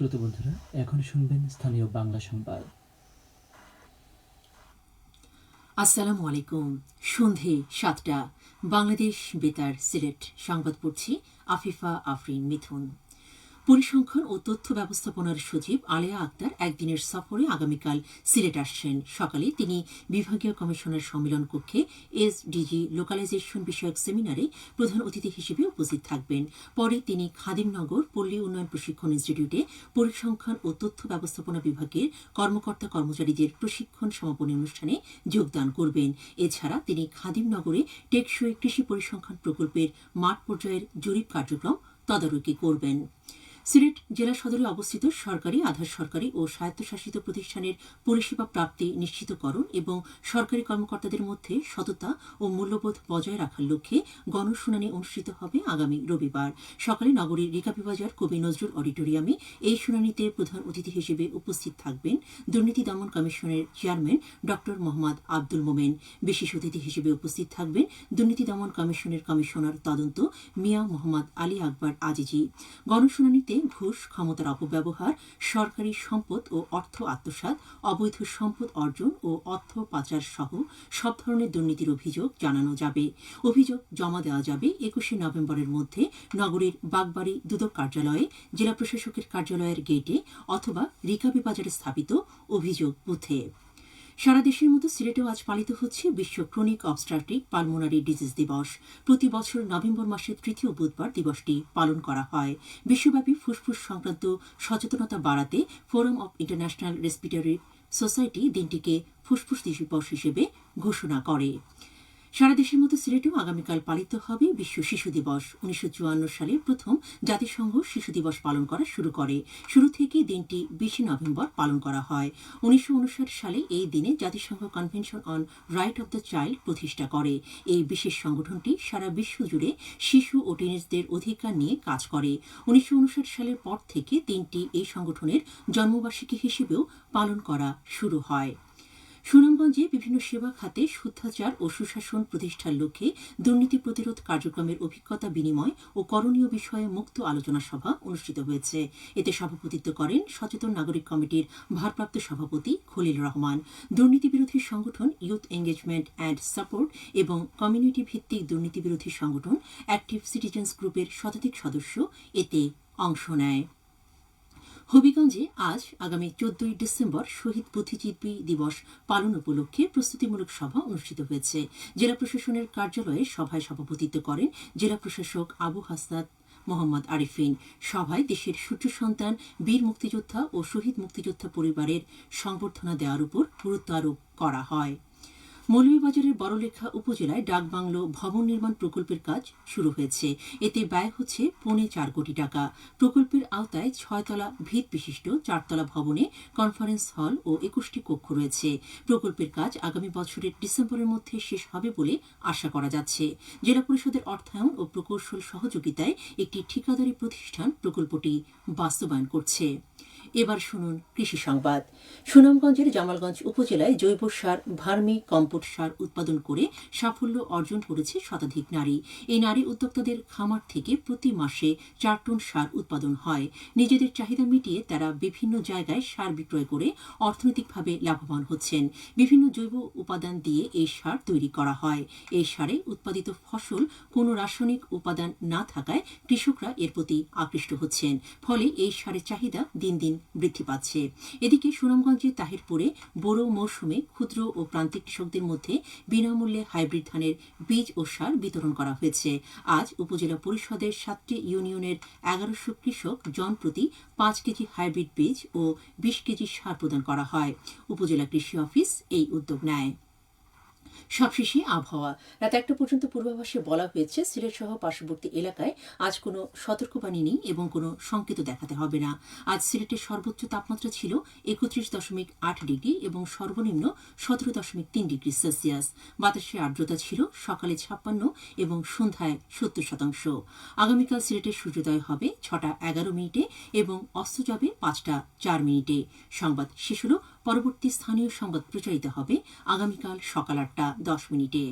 শ্রোতা বন্ধুরা, এখন শুনবেন স্থানীয় বাংলা সংবাদ। আসসালামু আলাইকুম। সন্ধে সাতটা। বাংলাদেশ বেতার সিলেট। সংবাদ পড়ছি আফিফা আফরিন মিথুন। পরিসংখ্যান ও তথ্য ব্যবস্থাপনার সচিব আলেয়া আক্তার একদিনের সফরে আগামীকাল সিলেট আসছেন। সকালে তিনি বিভাগীয় কমিশনার সম্মেলন কক্ষে এসডিজি লোকালাইজেশন বিষয়ক সেমিনারে প্রধান অতিথি হিসেবে উপস্থিত থাকবেন। পরে তিনি খাদিমনগর পল্লী উন্নয়ন প্রশিক্ষণ ইনস্টিটিউটে পরিসংখ্যান ও তথ্য ব্যবস্থাপনা বিভাগের কর্মকর্তা কর্মচারীদের প্রশিক্ষণ সমাপনী অনুষ্ঠানে যোগদান করবেন। এছাড়া তিনি খাদিমনগরে টেকসই কৃষি পরিসংখ্যান প্রকল্পের মাঠ পর্যায়ের জরিপ কার্যক্রম তদারকি করবেন। সিলেট জেলা সদরে অবস্থিত সরকারি আধা সরকারি ও স্বায়ত্তশাসিত প্রতিষ্ঠানের পরিষেবা প্রাপ্তি নিশ্চিতকরণ এবং সরকারি কর্মকর্তাদের মধ্যে সততা ও মূল্যবোধ বজায় রাখার লক্ষ্যে গণশুনানি অনুষ্ঠিত হবে আগামী রবিবার। সকালে নগরীর রিকাবিবাজার কবি নজরুল অডিটোরিয়ামে এই শুনানিতে প্রধান অতিথি হিসেবে উপস্থিত থাকবেন দুর্নীতি দমন কমিশনের চেয়ারম্যান ড মোহাম্মদ আব্দুল মোমেন। বিশেষ অতিথি হিসেবে উপস্থিত থাকবেন দুর্নীতি দমন কমিশনের কমিশনার তদন্ত মিয়া মোহাম্মদ আলী আকবর আজিজি। গণশুনানিতে ঘুষ, ক্ষমতার অপব্যবহার, সরকারি সম্পদ ও অর্থ আত্মসাৎ, অবৈধ সম্পদ অর্জন ও অর্থ পাচার সহ সব ধরনের দুর্নীতির অভিযোগ জানানো যাবে। অভিযোগ জমা দেওয়া যাবে একুশে নভেম্বরের মধ্যে নগরীর বাগবাড়ি দুদক কার্যালয়ে, জেলা প্রশাসকের কার্যালয়ের গেটে অথবা রিকাবি বাজারে স্থাপিত অভিযোগ বুথে। সারা দেশের মতো সিলেটেও আজ পালিত হচ্ছে বিশ্ব ক্রনিক অবস্ট্রাকটিক পালমোনারি ডিজিজ দিবস। প্রতি বছর নভেম্বর মাসের তৃতীয় বুধবার দিবসটি পালন করা হয়। বিশ্বব্যাপী ফুসফুস সংক্রান্ত সচেতনতা বাড়াতে forum of international respiratory society দিনটিকে ফুসফুস দিবস হিসেবে ঘোষণা করে। সারা দেশের মতো সিলেটেও আগামীকাল পালিত হবে বিশ্ব শিশু দিবস। উনিশশো চুয়ান্ন সালে প্রথম জাতিসংঘ শিশু দিবস পালন করা শুরু করে। শুরু থেকে দিনটি বিশে নভেম্বর পালন করা হয়। উনিশশো উনষাট সালে এই দিনে জাতিসংঘ convention on right of the child প্রতিষ্ঠা করে। এই বিশেষ সংগঠনটি সারা বিশ্ব জুড়ে শিশু ও টিনেজদের অধিকার নিয়ে কাজ করে। উনিশশো উনষাট সালের পর থেকে দিনটি এই সংগঠনের জন্মবার্ষিকী হিসেবেও পালন করা শুরু হয়। সুনামগঞ্জে বিভিন্ন সেবা খাতে শুদ্ধাচার ও সুশাসন প্রতিষ্ঠার লক্ষ্যে দুর্নীতি প্রতিরোধ কার্যক্রমের অভিজ্ঞতা বিনিময় ও করণীয় বিষয়ে মুক্ত আলোচনা সভা অনুষ্ঠিত হয়েছে। এতে সভাপতিত্ব করেন সচেতন নাগরিক কমিটির ভারপ্রাপ্ত সভাপতি খলিল রহমান। দুর্নীতি বিরোধী সংগঠন ইউথ এঙ্গেজমেন্ট অ্যান্ড সাপোর্ট এবং কমিউনিটি ভিত্তিক দুর্নীতি বিরোধী সংগঠন অ্যাক্টিভ সিটিজেন্স গ্রুপের শতাধিক সদস্য এতে অংশ নেয়। হবিগঞ্জে আজ, আগামী চোদ্দই ডিসেম্বর, শহীদ বুদ্ধিজীবী দিবস পালন উপলক্ষে প্রস্তুতিমূলক সভা অনুষ্ঠিত হয়েছে। জেলা প্রশাসনের কার্যালয়ে সভায় সভাপতিত্ব করেন জেলা প্রশাসক আবু হাসনাত মোহাম্মদ আরিফিন। সভায় দেশের সূর্য সন্তান, বীর মুক্তিযোদ্ধা ও শহীদ মুক্তিযোদ্ধা পরিবারের সংবর্ধনা দেওয়ার উপর গুরুত্ব আরোপ করা হয়। মৌলভীবাজারের বড়লেখা উপজেলায় ডাকবাংলো ভবন নির্মাণ প্রকল্পের কাজ শুরু হয়েছে। এতে ব্যয় হচ্ছে পৌনে চার কোটি টাকা। প্রকল্পের আওতায় ছয়তলা ভিত বিশিষ্ট চারতলা ভবনে কনফারেন্স হল ও একুশটি কক্ষ রয়েছে। প্রকল্পের কাজ আগামী বছরের ডিসেম্বরের মধ্যে শেষ হবে বলে আশা করা যাচ্ছে। জেলা পরিষদের অর্থায়ন ও প্রকৌশল সহযোগিতায় একটি ঠিকাদারি প্রতিষ্ঠান প্রকল্পটি বাস্তবায়ন করছে। এবার শুনুন কৃষি সংবাদ। সুনামগঞ্জের জামালগঞ্জ উপজেলায় জৈব সার ভার্মি কম্পোস্ট সার উৎপাদন করে সাফল্য অর্জন করেছে শতাধিক নারী। এই নারী উদ্যোক্তাদের খামার থেকে প্রতি মাসে চার টন সার উৎপাদন হয়। নিজেদের চাহিদা মিটিয়ে তারা বিভিন্ন জায়গায় সার বিক্রয় করে অর্থনৈতিকভাবে লাভবান হচ্ছেন। বিভিন্ন জৈব উপাদান দিয়ে এই সার তৈরি করা হয়। এই সারে উৎপাদিত ফসল কোনো রাসায়নিক উপাদান না থাকায় কৃষকরা এর প্রতি আকৃষ্ট হচ্ছেন। ফলে এই সারের চাহিদা দিন দিন বৃদ্ধি পাচ্ছে। এদিকে সুনামগঞ্জের তাহিরপুরে বোরো মৌসুমে ক্ষুদ্র ও প্রান্তিক কৃষকদের মধ্যে বিনামূল্যে হাইব্রিড ধানের বীজ ও সার বিতরণ করা হয়েছে। আজ উপজেলা পরিষদের সাতটি ইউনিয়নের এগারোশো কৃষক জনপ্রতি পাঁচ কেজি হাইব্রিড বীজ ও বিশ কেজি সার প্রদান করা হয়। উপজেলা কৃষি অফিস এই উদ্যোগ নেয়। সবশেষে আবহাওয়া। রাত একটা পর্যন্ত পূর্বাভাসে বলা হয়েছে, সিলেট সহ পার্শ্ববর্তী এলাকায় আজ কোনো সতর্কবাণী নেই এবং কোনো সংকেত দেখাতে হবে না। আজ সিলেটের সর্বোচ্চ তাপমাত্রা ছিল একত্রিশ দশমিক আট ডিগ্রি এবং সর্বনিম্ন সতেরো দশমিক তিন ডিগ্রি সেলসিয়াস। বাতাসে আর্দ্রতা ছিল সকালে ছাপ্পান্ন এবং সন্ধ্যায় সত্তর শতাংশ। আগামীকাল সিলেটের সূর্যোদয় হবে ছটা এগারো মিনিটে এবং অস্ত যাবে পাঁচটা চার মিনিটে। সংবাদ শেষ হল পরবর্তী স্থানীয় সংবাদ প্রচারিত হবে আগামীকাল সকাল আটটা দশ মিনিটে।